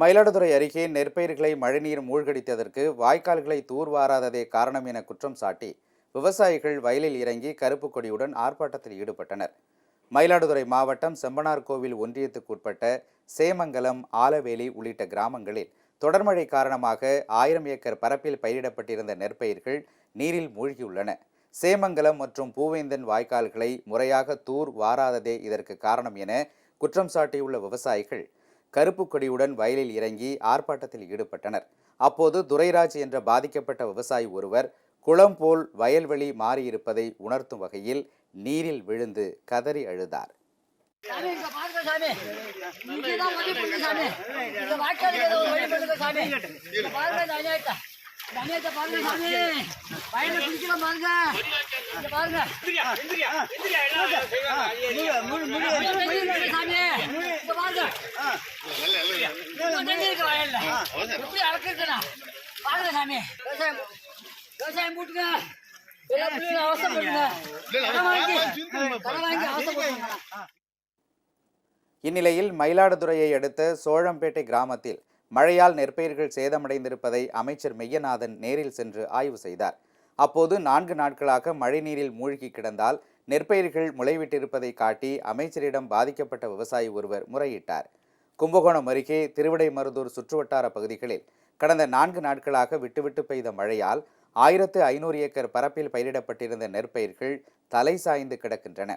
மயிலாடுதுறை அருகே நெற்பயிர்களை மழைநீர் மூழ்கடித்ததற்கு வாய்க்கால்களை தூர்வாராததே காரணம் என குற்றம் சாட்டி விவசாயிகள் வயலில் இறங்கி கருப்பு கொடியுடன் ஆர்ப்பாட்டத்தில் ஈடுபட்டனர். மயிலாடுதுறை மாவட்டம் செம்பனார் கோவில் ஒன்றியத்துக்குட்பட்ட சேமங்கலம் ஆலவேலி உள்ளிட்ட கிராமங்களில் தொடர்மழை காரணமாக ஆயிரம் ஏக்கர் பரப்பில் பயிரிடப்பட்டிருந்த நெற்பயிர்கள் நீரில் மூழ்கியுள்ளன. சேமங்கலம் மற்றும் பூவேந்தன் வாய்க்கால்களை முறையாக தூர் வாராததே இதற்கு காரணம் என குற்றம் சாட்டியுள்ள விவசாயிகள் கருப்பு கொடியுடன் வயலில் இறங்கி ஆர்ப்பாட்டத்தில் ஈடுபட்டனர். அப்போது துரைராஜ் என்ற பாதிக்கப்பட்ட விவசாயி ஒருவர் குளம் போல் வயல்வெளி மாறியிருப்பதை உணர்த்தும் வகையில் நீரில் விழுந்து கதறி அழுதார். பாருங்க எப்படி அளக்குறதுனா பாருங்க சாமி. விவசாயம் விவசாயம் போட்டுங்க இந்நிலையில் மயிலாடுதுறையை அடுத்த சோழம்பேட்டை கிராமத்தில் மழையால் நெற்பயிர்கள் சேதமடைந்திருப்பதை அமைச்சர் மெய்யநாதன் நேரில் சென்று ஆய்வு செய்தார். அப்போது நான்கு நாட்களாக மழைநீரில் மூழ்கி கிடந்தால் நெற்பயிர்கள் முளைவிட்டிருப்பதை காட்டி அமைச்சரிடம் பாதிக்கப்பட்ட விவசாயி ஒருவர் முறையிட்டார். கும்பகோணம் அருகே திருவிடைமருதூர் சுற்றுவட்டார பகுதிகளில் கடந்த நான்கு நாட்களாக விட்டுவிட்டு பெய்த மழையால் ஆயிரத்து ஐநூறு ஏக்கர் பரப்பில் பயிரிடப்பட்டிருந்த நெற்பயிர்கள் தலை சாய்ந்து கிடக்கின்றன.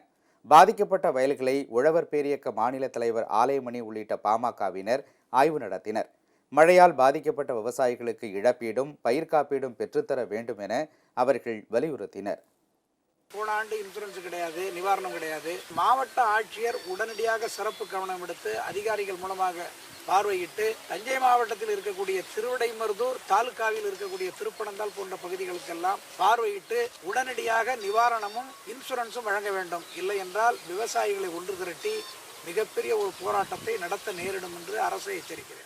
பாதிக்கப்பட்ட வயல்களை உழவர் பேரியக்க மாநில தலைவர் ஆலயமணி உள்ளிட்ட பாமகவினர் ஆய்வு நடத்தினர். மழையால் பாதிக்கப்பட்ட விவசாயிகளுக்கு இழப்பீடும் பயிர் காப்பீடும் பெற்றுத்தர வேண்டும் என அவர்கள் வலியுறுத்தினர். போன ஆண்டு இன்சூரன்ஸ் கிடையாது நிவாரணம் கிடையாது. மாவட்ட ஆட்சியர் உடனடியாக சிறப்பு கவனம் எடுத்து அதிகாரிகள் மூலமாக பார்வையிட்டு தஞ்சை மாவட்டத்தில் இருக்கக்கூடிய திருவிடைமருதூர் தாலுகாவில் இருக்கக்கூடிய திருப்பனந்தால் போன்ற பகுதிகளுக்கெல்லாம் பார்வையிட்டு உடனடியாக நிவாரணமும் இன்சூரன்ஸும் வழங்க வேண்டும். இல்லை என்றால் விவசாயிகளை ஒன்று திரட்டி மிகப்பெரிய ஒரு போராட்டத்தை நடத்த நேரிடும் என்று அரசை எச்சரிக்கிறேன்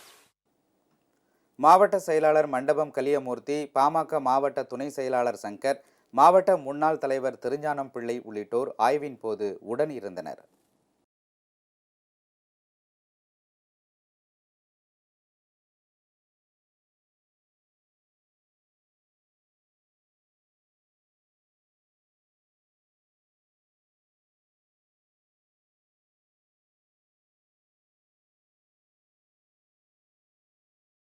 மாவட்ட செயலாளர் மண்டபம் கலியமூர்த்தி பாமக மாவட்ட துணை செயலாளர் சங்கர் மாவட்ட முன்னாள் தலைவர் திருஞானம் பிள்ளை உள்ளிட்டோர் ஆய்வின் போது உடன் இருந்தனர்.